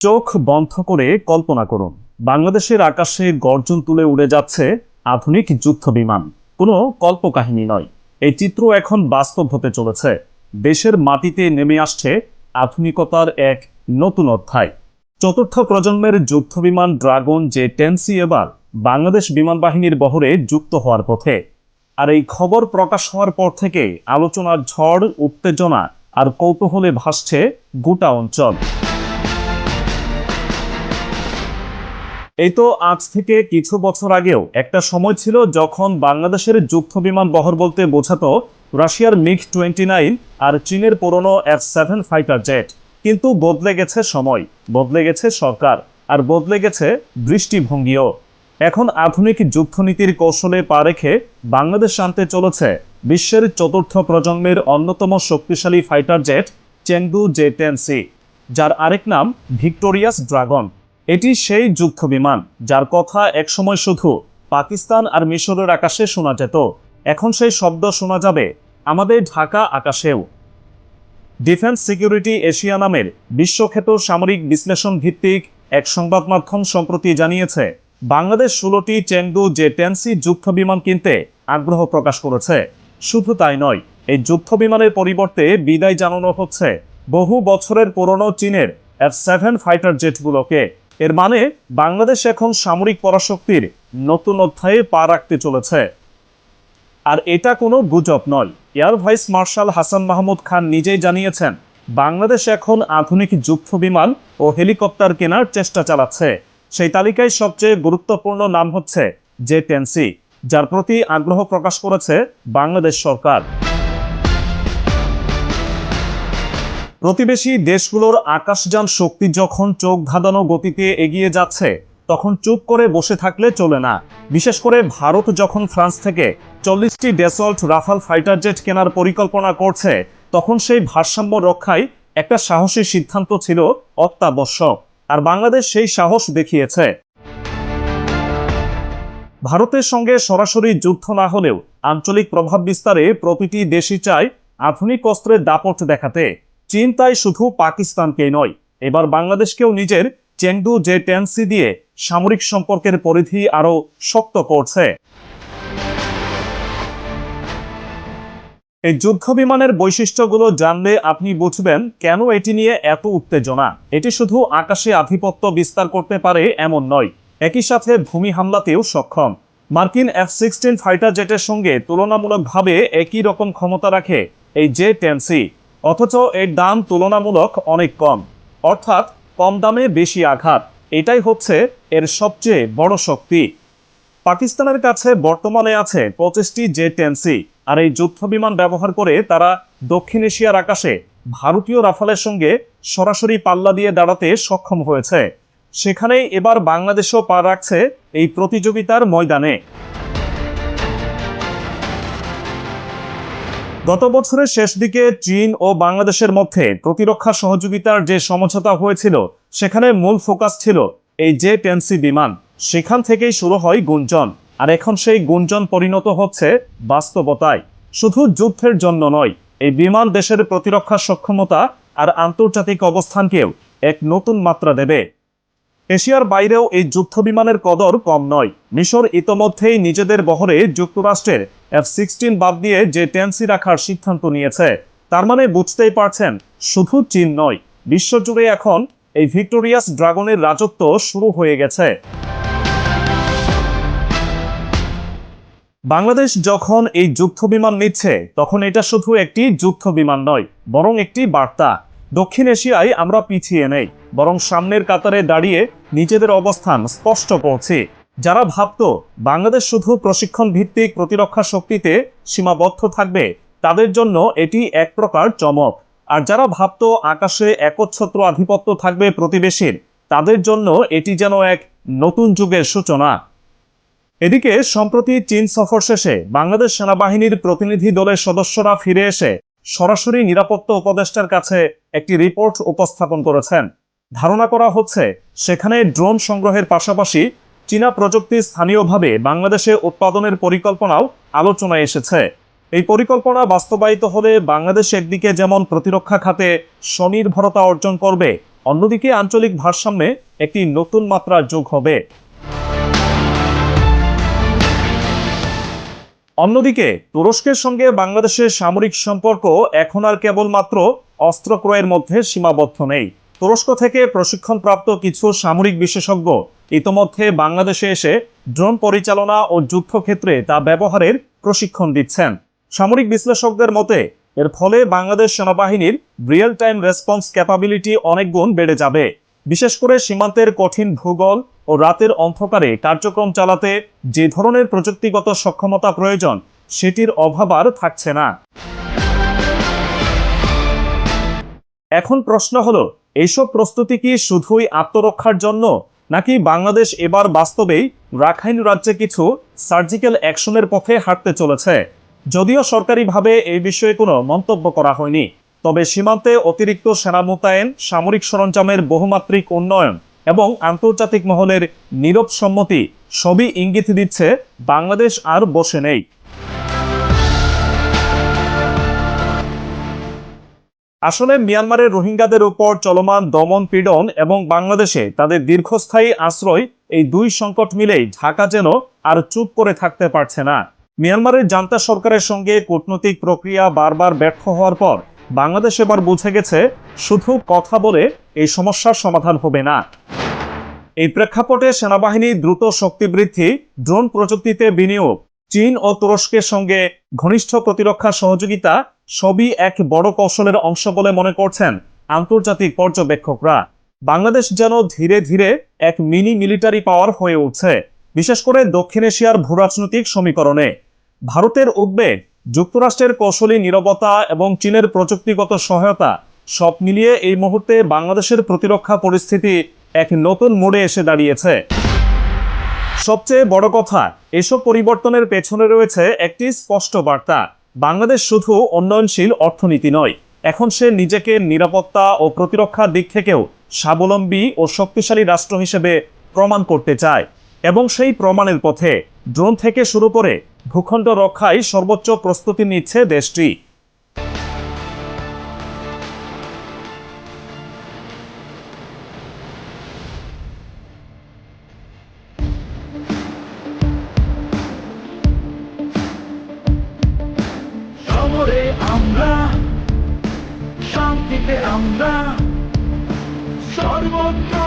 চোখ বন্ধ করে কল্পনা করুন। বাংলাদেশের আকাশে গর্জন তুলে উড়ে যাচ্ছে আধুনিক যুদ্ধ বিমান কোনো কল্পকাহিনী নয়। এই চিত্র এখন বাস্তব হতে চলেছে। দেশের মাটিতে নেমে আসছে আধুনিকতার এক নতুন অধ্যায়। চতুর্থ প্রজন্মের যুদ্ধ বিমান ড্রাগন যে টেন্সি এবার বাংলাদেশ বিমান বাহিনীর বহরে যুক্ত হওয়ার পথে। আর এই খবর প্রকাশ হওয়ার পর থেকে আলোচনার ঝড়, উত্তেজনা আর কৌতূহলে ভাসছে গোটা অঞ্চল। এই তো আজ থেকে কিছু বছর আগেও একটা সময় ছিল যখন বাংলাদেশের যুদ্ধ বিমান বহর বলতে বোঝাতো রাশিয়ার মিগ টোয়েন্টি নাইন আর চীনের পুরনো এফ সেভেন ফাইটার জেট। কিন্তু বদলে গেছে সময়, বদলে গেছে সরকার, আর বদলে গেছে দৃষ্টিভঙ্গিও। এখন আধুনিক যুদ্ধনীতির কৌশলে পা রেখে বাংলাদেশ আনতে চলেছে বিশ্বের চতুর্থ প্রজন্মের অন্যতম শক্তিশালী fighter jet Chengdu J ten C, যার আরেক নাম ভিক্টোরিয়াস ড্রাগন। এটি সেই যুদ্ধ বিমান যার কথা একসময় শুধু পাকিস্তান আর মিশরের আকাশে শোনা যেত। এখন সেই শব্দ শোনা যাবে আমাদের ঢাকা আকাশেও। ডিফেন্স সিকিউরিটি এশিয়া নামের বিশ্বখ্যাত সামরিক বিশ্লেষণ ভিত্তিক এক সংবাদ মাধ্যম সম্প্রতি জানিয়েছে, বাংলাদেশ ষোলোটি চেংদু যে টেন্সি যুদ্ধ বিমান কিনতে আগ্রহ প্রকাশ করেছে। শুধু তাই নয়, এই যুদ্ধ বিমানের পরিবর্তে বিদায় জানানো হচ্ছে বহু বছরের পুরনো চীনের এফ সেভেন ফাইটার জেটগুলোকে। এর মানে বাংলাদেশ এখন সামরিক পরাশক্তির নতুন অধ্যায়ে পা রাখতে চলেছে। আর এটা কোনো গুজব নয়। Air vice marshal Hasan Mahmud Khan নিজেই জানিয়েছেন, বাংলাদেশ এখন আধুনিক যুদ্ধ বিমান ও হেলিকপ্টার কেনার চেষ্টা চালাচ্ছে। সেই তালিকায় সবচেয়ে গুরুত্বপূর্ণ নাম হচ্ছে জে টেন্সি যার প্রতি আগ্রহ প্রকাশ করেছে বাংলাদেশ সরকার। প্রতিবেশী দেশগুলোর আকাশযান শক্তি যখন চোখ ধাঁধানো গতিতে এগিয়ে যাচ্ছে, তখন চুপ করে বসে থাকলে চলে না। বিশেষ করে ভারত যখন ফ্রান্স থেকে চল্লিশটি ডেসল্ট রাফাল ফাইটার জেট কেনার পরিকল্পনা করছে, তখন সেই ভারসাম্য রক্ষায় একটা সাহসী সিদ্ধান্ত ছিল অত্যাবশ্যক। আর বাংলাদেশ সেই সাহস দেখিয়েছে। ভারতের সঙ্গে সরাসরি যুদ্ধ না হলেও আঞ্চলিক প্রভাব বিস্তারে প্রতিটি দেশই চায় আধুনিক অস্ত্রের দাপট দেখাতে। চীন তাই শুধু পাকিস্তানকেই নয়, এবার বাংলাদেশকেও নিজের চেন্ডু জে টেন্সি দিয়ে সামরিক সম্পর্কের পরিধি আরও শক্ত করছে। এই যুদ্ধ বিমানের বৈশিষ্ট্যগুলো জানলে আপনি বুঝবেন কেন এটি নিয়ে এত উত্তেজনা। এটি শুধু আকাশে আধিপত্য বিস্তার করতে পারে এমন নয়, একই সাথে ভূমি হামলাতেও সক্ষম। মার্কিন এফ সিক্সটিন ফাইটার জেটের সঙ্গে তুলনামূলকভাবে একই রকম ক্ষমতা রাখে এই জে টেন সি। অথচ এর দাম তুলনামূলক অনেক কম। অর্থাৎ কম দামে বেশি আঘাত। এটাই হচ্ছে এর সবচেয়ে বড় শক্তি। পাকিস্তানের কাছে বর্তমানে আছে পঁচিশটি জে টেন সি, আর এই যুদ্ধ বিমান ব্যবহার করে তারা দক্ষিণ এশিয়ার আকাশে ভারতীয় রাফালের সঙ্গে সরাসরি পাল্লা দিয়ে দাঁড়াতে সক্ষম হয়েছে। সেখানেই এবার বাংলাদেশও পা রাখছে এই প্রতিযোগিতার ময়দানে। গত বছরের শেষ দিকে চীন ও বাংলাদেশের মধ্যে প্রতিরক্ষা সহযোগিতার যে সমঝোতা হয়েছিল, সেখানে মূল ফোকাস ছিল এই জে টেন্সি বিমান। সেখান থেকেই শুরু হয় গুঞ্জন। আর এখন সেই গুঞ্জন পরিণত হচ্ছে বাস্তবতায়। শুধু যুদ্ধের জন্য নয়, এই বিমান দেশের প্রতিরক্ষা সক্ষমতা আর আন্তর্জাতিক অবস্থানকেও এক নতুন মাত্রা দেবে। এশিয়ার বাইরেও এই যুদ্ধ বিমানের কদর কম নয়। মিশর ইতোমধ্যেই নিজেদের বহরে যুক্তরাষ্ট্রের এফ সিক্সটিন বাদ দিয়ে যে টেন্সি রাখার সিদ্ধান্ত নিয়েছে, তার মানে বুঝতেই পারছেন শুধু চীন নয়, বিশ্বজুড়ে এখন এই ভিক্টোরিয়াস ড্রাগনের রাজত্ব শুরু হয়ে গেছে। বাংলাদেশ যখন এই যুদ্ধ বিমান নিচ্ছে, তখন এটা শুধু একটি যুদ্ধ বিমান নয়, বরং একটি বার্তা। দক্ষিণ এশিয়ায় আমরা পিছিয়ে নেই, বরং সামনের কাতারে দাঁড়িয়ে নিজেদের অবস্থান স্পষ্ট পৌঁছে যারা ভাবত বাংলাদেশ শুধু প্রশিক্ষণ ভিত্তিক প্রতিরক্ষা শক্তিতে সীমাবদ্ধ থাকবে, তাদের জন্য এটি এক প্রকার চমক। আর যারা ভাবত আকাশে একচ্ছত্র আধিপত্য থাকবে প্রতিবেশীর, তাদের জন্য এটি যেন এক নতুন যুগের সূচনা। এদিকে, সম্প্রতি চীন সফর শেষে বাংলাদেশ সেনাবাহিনীর প্রতিনিধি দলের সদস্যরা ফিরে এসে সরাসরি নিরাপত্তা উপদেষ্টার কাছে একটি রিপোর্ট উপস্থাপন করেছেন। ধারণা করা হচ্ছে, সেখানে ড্রোন সংগ্রহের পাশাপাশি চীনা প্রযুক্তি স্থানীয়ভাবে বাংলাদেশে উৎপাদনের পরিকল্পনাও আলোচনায় এসেছে। এই পরিকল্পনা বাস্তবায়িত হলে বাংলাদেশ একদিকে যেমন প্রতিরক্ষা খাতে স্বনির্ভরতা অর্জন করবে, অন্যদিকে আঞ্চলিক ভারসাম্যে একটি নতুন মাত্রা যোগ হবে। অন্যদিকে তুরস্কের সঙ্গে বাংলাদেশের সামরিক সম্পর্ক এখন আর কেবলমাত্র অস্ত্র ক্রয়ের মধ্যে সীমাবদ্ধ নেই। তুরস্ক থেকে প্রশিক্ষণপ্রাপ্ত কিছু সামরিক বিশেষজ্ঞ ইতোমধ্যে বাংলাদেশে এসে ড্রোন পরিচালনা ও যুদ্ধক্ষেত্রে তা ব্যবহারের প্রশিক্ষণ দিচ্ছেন। সামরিক বিশ্লেষকদের মতে, এর ফলে বাংলাদেশ সেনাবাহিনীর রিয়েল টাইম রেসপন্স ক্যাপাবিলিটি অনেক গুণ বেড়ে যাবে। বিশেষ করে সীমান্তের কঠিন ভূগোল ও রাতের অন্ধকারে কার্যক্রম চালাতে যে ধরনের প্রযুক্তিগত সক্ষমতা প্রয়োজন, সেটির অভাব আর থাকছে না। এখন প্রশ্ন হলো, এইসব প্রস্তুতি কি শুধুই আত্মরক্ষার জন্য, নাকি বাংলাদেশ এবার বাস্তবেই রাখাইন রাজ্যে কিছু সার্জিক্যাল অ্যাকশনের পথে হাঁটতে চলেছে? যদিও সরকারিভাবে এই বিষয়ে কোনো মন্তব্য করা হয়নি, তবে সীমান্তে অতিরিক্ত সেনা মোতায়েন, সামরিক সরঞ্জামের বহুমাত্রিক উন্নয়ন এবং আন্তর্জাতিক মহলের নীরব সম্মতি সবই ইঙ্গিত দিচ্ছে বাংলাদেশ আর বসে নেই। আসলে মিয়ানমারের রোহিঙ্গাদের উপর চলমান দমন পীড়ন এবং বাংলাদেশে তাদের দীর্ঘস্থায়ী আশ্রয়, এই দুই সংকট মিলেই ঢাকা যেন আর চুপ করে থাকতে পারছে না। মিয়ানমারের জান্তা সরকারের সঙ্গে কূটনৈতিক প্রক্রিয়া বারবার ব্যর্থ হওয়ার পর বাংলাদেশ এবার বুঝে গেছে, শুধু কথা বলে এই সমস্যার সমাধান হবে না। এই প্রেক্ষাপটে সেনাবাহিনী দ্রুত শক্তি বৃদ্ধি, ড্রোন প্রযুক্তিতে বিনিয়োগ, চীন ও তুরস্কের সঙ্গে ঘনিষ্ঠ প্রতিরক্ষা সহযোগিতা সবই এক বড় কৌশলের অংশ বলে মনে করছেন আন্তর্জাতিক পর্যবেক্ষকরা। বাংলাদেশ যেন ধীরে ধীরে এক মিনি মিলিটারি পাওয়ার হয়ে উঠছে, বিশেষ করে দক্ষিণ এশিয়ার ভূরাজনৈতিক সমীকরণে। ভারতের উদ্বেগ যুক্তরাষ্ট্রের কৌশলী নীরবতা এবং চীনের প্রযুক্তিগত সহায়তা সব মিলিয়ে এই মুহূর্তে বাংলাদেশের প্রতিরক্ষা পরিস্থিতি এক নতুন মোড়ে এসে দাঁড়িয়েছে। সবচেয়ে বড় কথা, এসব পরিবর্তনের পেছনে রয়েছে একটি স্পষ্ট বার্তা। বাংলাদেশ শুধু উন্নয়নশীল অর্থনীতি নয়, এখন সে নিজেকে নিরাপত্তা ও প্রতিরক্ষার দিক থেকেও স্বাবলম্বী ও শক্তিশালী রাষ্ট্র হিসেবে প্রমাণ করতে চায় এবং সেই প্রমাণের পথে ড্রোন থেকে শুরু করে ভূখণ্ড রক্ষায় সর্বোচ্চ প্রস্তুতি নিচ্ছে দেশটি। আমরা সর্বত্র